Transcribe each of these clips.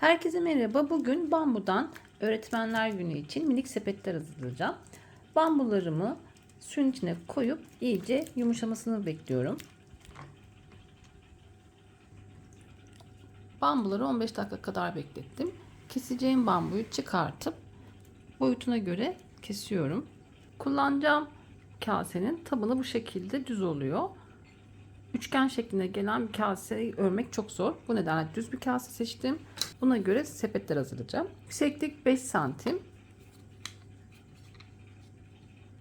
Herkese merhaba. Bugün bambudan öğretmenler günü için minik sepetler hazırlayacağım. Bambularımı suyun içine koyup iyice yumuşamasını bekliyorum. Bambuları 15 dakika kadar beklettim. Keseceğim bambuyu çıkartıp boyutuna göre kesiyorum. Kullanacağım kasenin tabanı bu şekilde düz oluyor. Üçgen şeklinde gelen bir kaseyi örmek çok zor. Bu nedenle düz bir kase seçtim. Buna göre sepetler hazırlayacağım. Yükseklik 5 santim.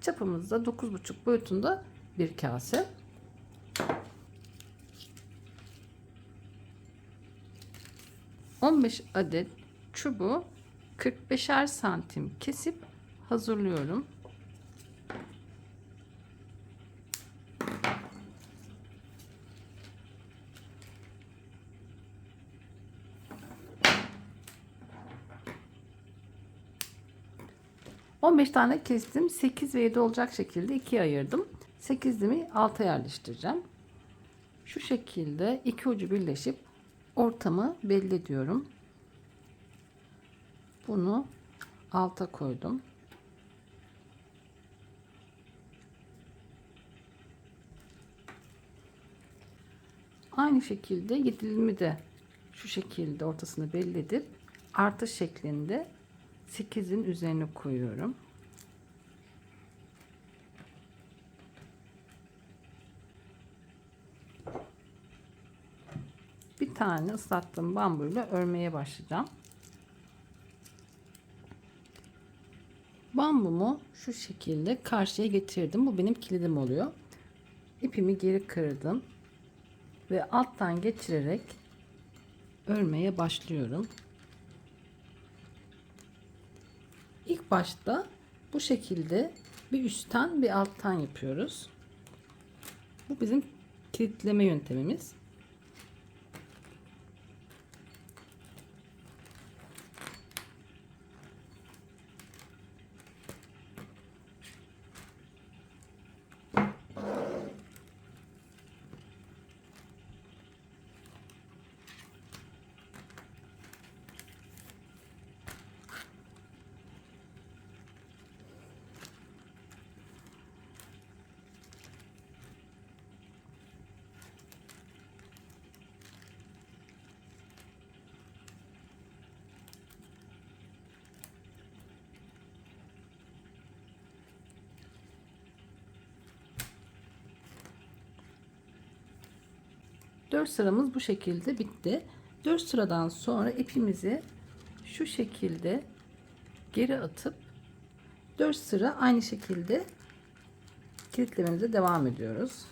Çapımız da 9,5 boyutunda bir kase. ...15 adet çubuğu 45'er santim kesip hazırlıyorum. ...15 tane kestim. 8 ve 7 olacak şekilde ikiye ayırdım. 8'limi alta yerleştireceğim. Şu şekilde iki ucu birleşip... ...ortamı belli ediyorum. Bunu alta koydum. Aynı şekilde yedilimi de şu şekilde ortasını belli edip artı şeklinde 8'in üzerine koyuyorum. Bir tane ıslattığım bambuyla örmeye başlayacağım. Bambumu şu şekilde karşıya getirdim. Bu benim kilidim oluyor. İpimi geri kırdım ve alttan geçirerek örmeye başlıyorum. İlk başta bu şekilde bir üstten bir alttan yapıyoruz. Bu bizim kilitleme yöntemimiz. Dört sıramız bu şekilde bitti. Dört sıradan sonra ipimizi şu şekilde geri atıp dört sıra aynı şekilde kilitlememize devam ediyoruz.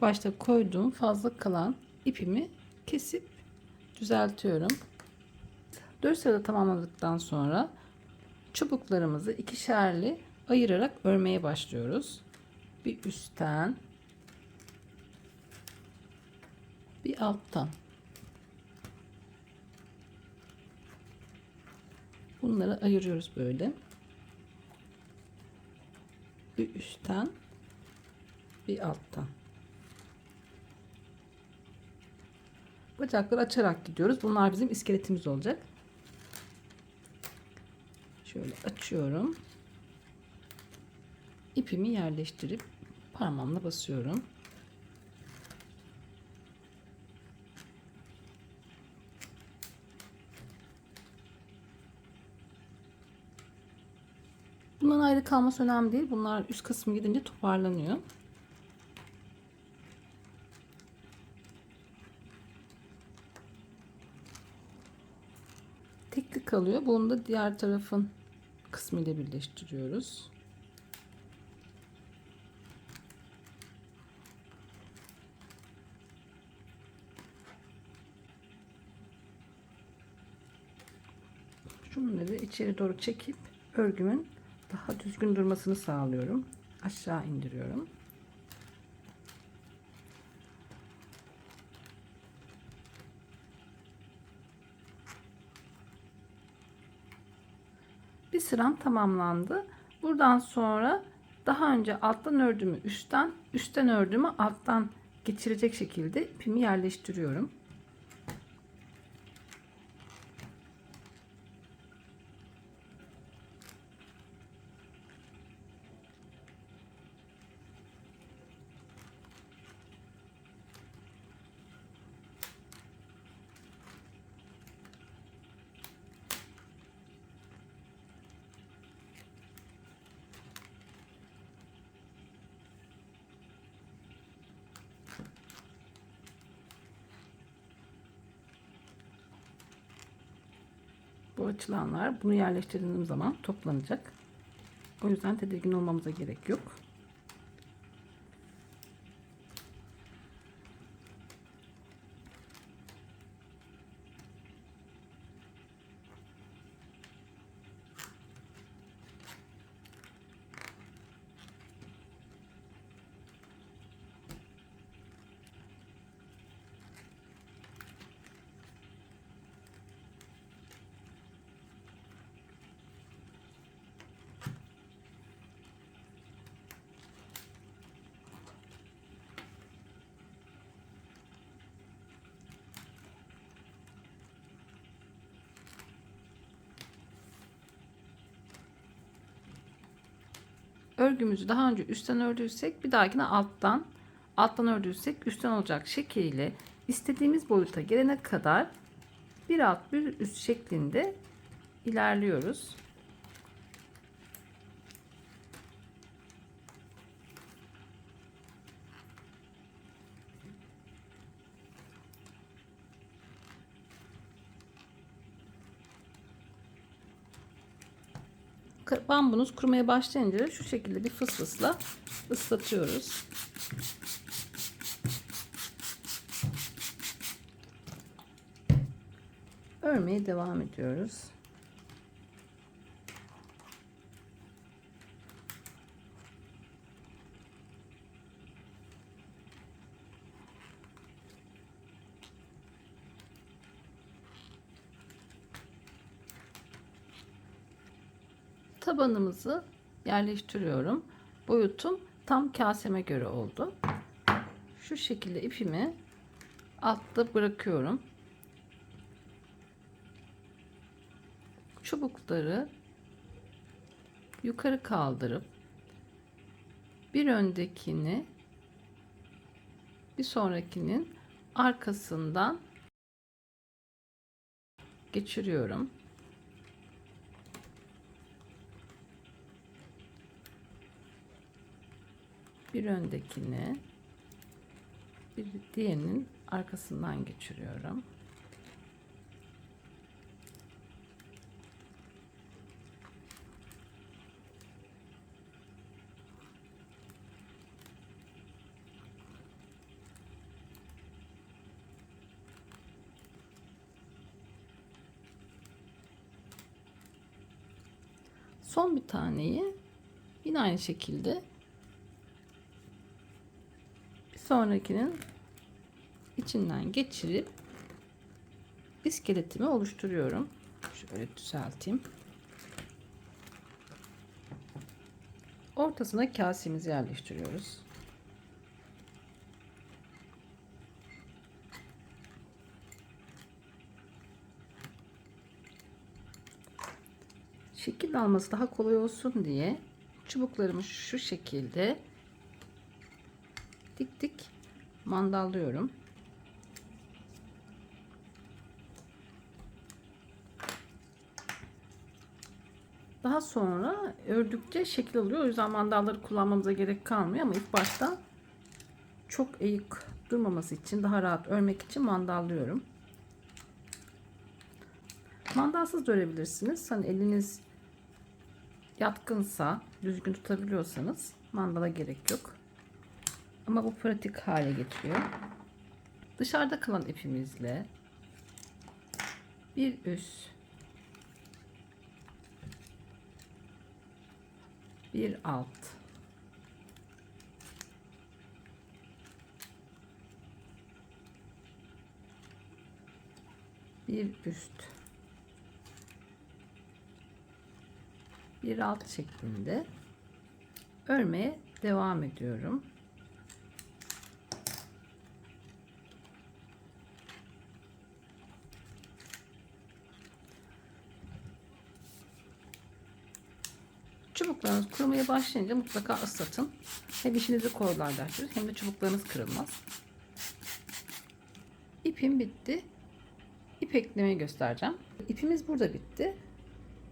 Başta koyduğum fazla kalan ipimi kesip düzeltiyorum. 4 sırada tamamladıktan sonra çubuklarımızı ikişerli ayırarak örmeye başlıyoruz. Bir üstten bir alttan. Bunları ayırıyoruz böyle. Bir üstten bir alttan. Bacakları açarak gidiyoruz. Bunlar bizim iskeletimiz olacak. Şöyle açıyorum. İpimi yerleştirip parmağımla basıyorum. Bundan ayrı kalması önemli değil. Bunlar üst kısmı gidince toparlanıyor. Kalıyor. Bunu da diğer tarafın kısmıyla birleştiriyoruz. Şunları içeri doğru çekip örgümün daha düzgün durmasını sağlıyorum. Aşağı indiriyorum. Bir sıram tamamlandı. Buradan sonra daha önce alttan ördüğümü üstten, üstten ördüğümü alttan geçirecek şekilde ipimi yerleştiriyorum. Bu açılanlar bunu yerleştirdiğim zaman toplanacak. O yüzden tedirgin olmamıza gerek yok. Örgümüzü daha önce üstten ördüysek bir dahakine alttan alttan ördüysek üstten olacak şekliyle istediğimiz boyuta gelene kadar bir alt bir üst şeklinde ilerliyoruz. Bambunuz kurumaya başlayınca şu şekilde bir fısfısla ıslatıyoruz. Örmeye devam ediyoruz. Tabanımızı yerleştiriyorum. Boyutum tam kaseme göre oldu. Şu şekilde ipimi altta bırakıyorum. Çubukları yukarı kaldırıp bir öndekini bir sonrakinin arkasından geçiriyorum. Bir öndekini bir diğerinin arkasından geçiriyorum. Son bir taneyi yine aynı şekilde sonrakinin içinden geçirip iskeletimi oluşturuyorum. Şöyle düzelteyim. Ortasına kasemizi yerleştiriyoruz. Şekil alması daha kolay olsun diye çubuklarımı şu şekilde dik dik mandallıyorum. Daha sonra ördükçe şekil alıyor. O yüzden mandalları kullanmamıza gerek kalmıyor ama ilk başta çok eğik durmaması için daha rahat örmek için mandallıyorum. Mandalsız da örebilirsiniz. Hani eliniz yatkınsa, düzgün tutabiliyorsanız mandala gerek yok. Ama bu pratik hale getiriyor. Dışarıda kalan ipimizle bir üst bir alt bir üst bir alt şeklinde örmeye devam ediyorum. Çubuklarınız kurumaya başlayınca mutlaka ıslatın. Hem işinizi kolaylaştırır hem de çubuklarınız kırılmaz. İpim bitti. İp eklemeyi göstereceğim. İpimiz burada bitti.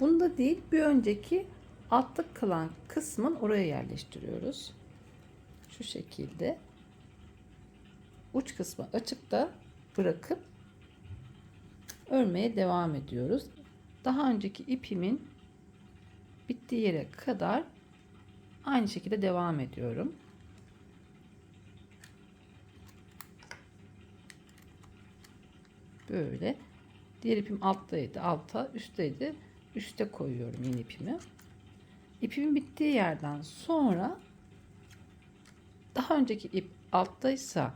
Bunda değil bir önceki altta kalan kısmın oraya yerleştiriyoruz. Şu şekilde. Uç kısmı açıkta bırakıp örmeye devam ediyoruz. Daha önceki ipimin bittiği yere kadar aynı şekilde devam ediyorum. Böyle. Diğer ipim alttaydı. Alta, üstteydi. Üste koyuyorum yeni ipimi. İpimin bittiği yerden sonra daha önceki ip alttaysa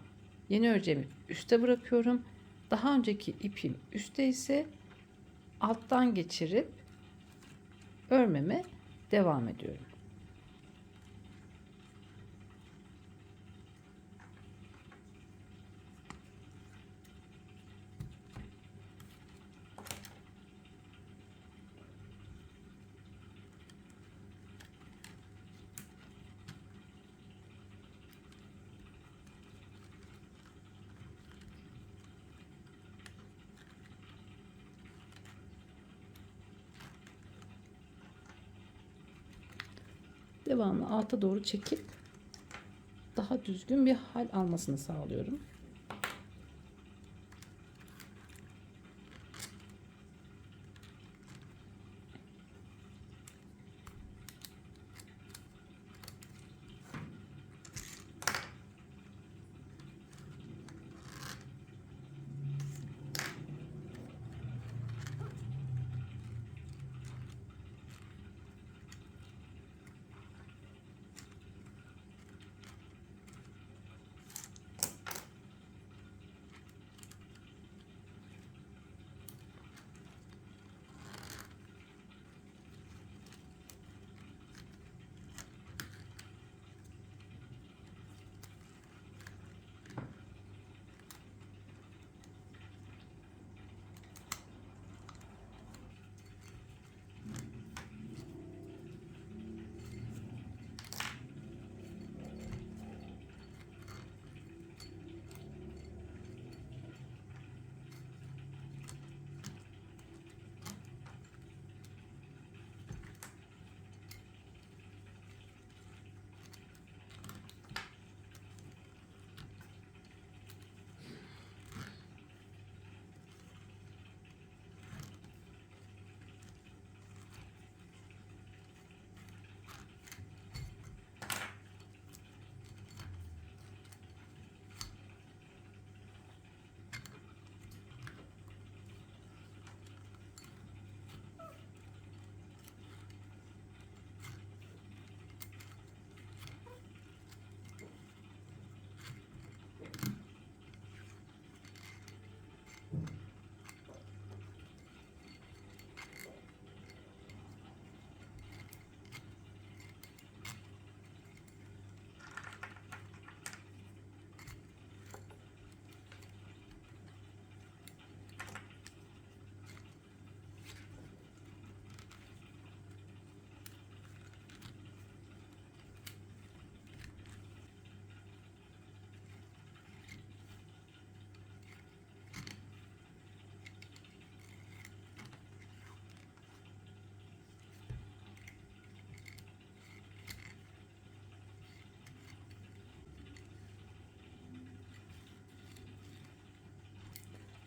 yeni öreceğimi üste bırakıyorum. Daha önceki ipim üstte ise alttan geçirip örmeme devam ediyorum. Devamlı alta doğru çekip daha düzgün bir hal almasını sağlıyorum.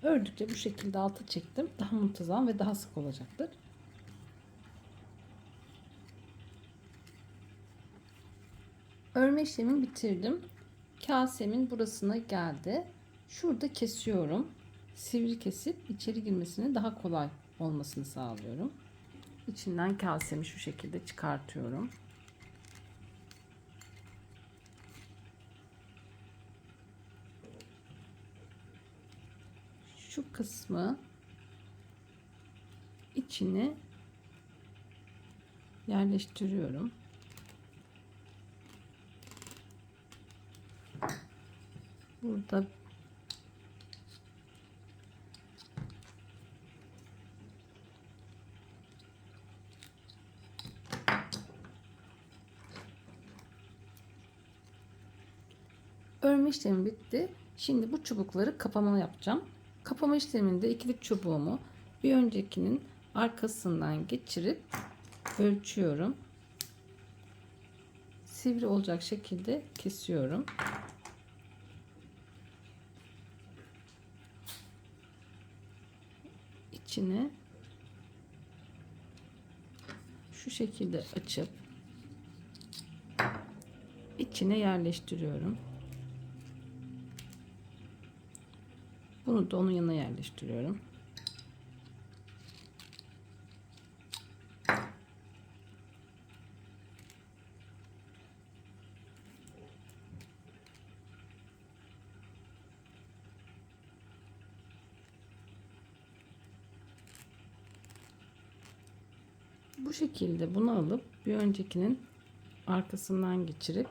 Ördükçe bu şekilde altı çektim. Daha muntazam ve daha sık olacaktır. Örme işlemini bitirdim. Kasemin burasına geldi. Şurada kesiyorum. Sivri kesip içeri girmesini daha kolay olmasını sağlıyorum. İçinden kasemi şu şekilde çıkartıyorum. Şu kısmı içine yerleştiriyorum. Burada Örme işlemi bitti. Şimdi bu çubukları kapama yapacağım. Kapama işleminde ikilik çubuğumu bir öncekinin arkasından geçirip ölçüyorum. Sivri olacak şekilde kesiyorum. içine şu şekilde açıp içine yerleştiriyorum. Bunu da onun yanına yerleştiriyorum. Bu şekilde bunu alıp bir öncekinin arkasından geçirip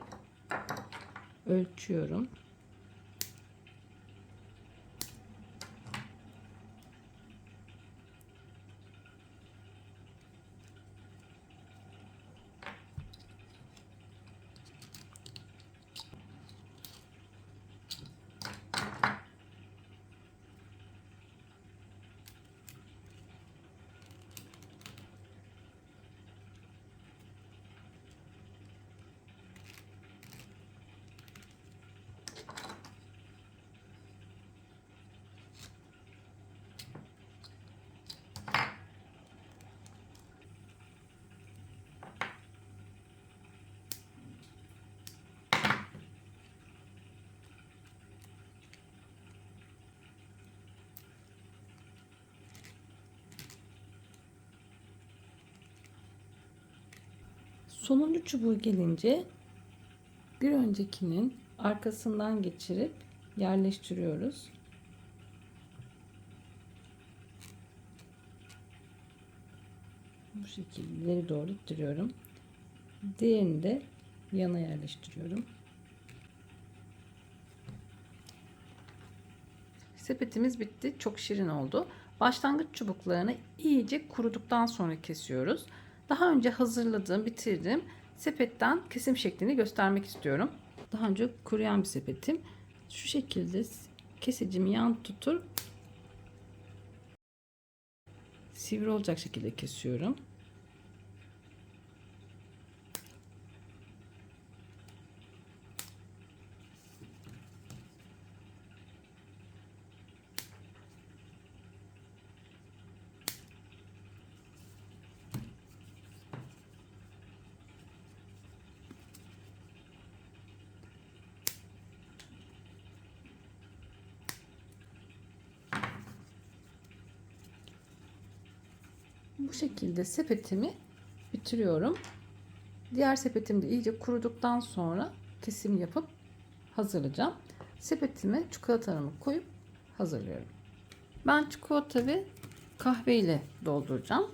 ölçüyorum. Sonuncu çubuğu gelince bir öncekinin arkasından geçirip yerleştiriyoruz. Bu şekilde ileri doğru ittiriyorum. Diğerini de yana yerleştiriyorum. Sepetimiz bitti. Çok şirin oldu. Başlangıç çubuklarını iyice kuruduktan sonra kesiyoruz. Daha önce hazırladığım, bitirdiğim sepetten kesim şeklini göstermek istiyorum. Daha önce kuruyan bir sepetim. Şu şekilde kesicimi yan tutur. Sivri olacak şekilde kesiyorum. Bu şekilde sepetimi bitiriyorum. Diğer sepetim de iyice kuruduktan sonra kesim yapıp hazırlayacağım. Sepetime çikolatalarımı koyup hazırlıyorum. Ben çikolata ve kahve ile dolduracağım.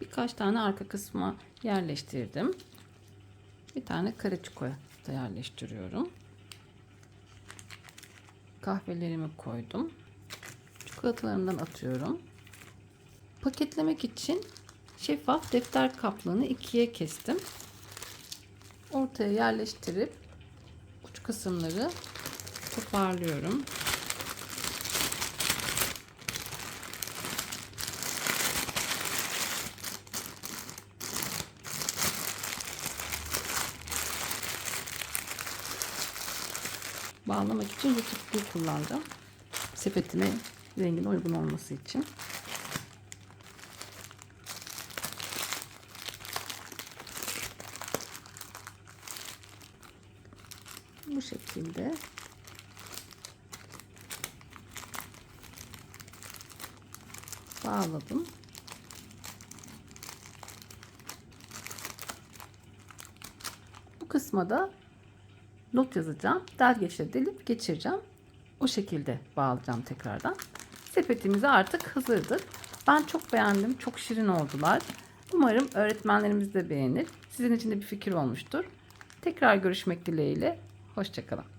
Birkaç tane arka kısma yerleştirdim. Bir tane kare çikolata yerleştiriyorum. Kahvelerimi koydum. Çikolatalarımdan atıyorum. Paketlemek için şeffaf defter kaplığını ikiye kestim. Ortaya yerleştirip uç kısımları toparlıyorum. Bağlamak için YouTube kullanacağım. sepetime rengine uygun olması için. Şekilde bağladım. Bu kısma da not yazacağım. Delgeçle delip geçireceğim. O şekilde bağlayacağım tekrardan. Sepetimiz artık hazırdır. Ben çok beğendim. Çok şirin oldular. Umarım öğretmenlerimiz de beğenir. Sizin için de bir fikir olmuştur. Tekrar görüşmek dileğiyle. Hoşçakalın.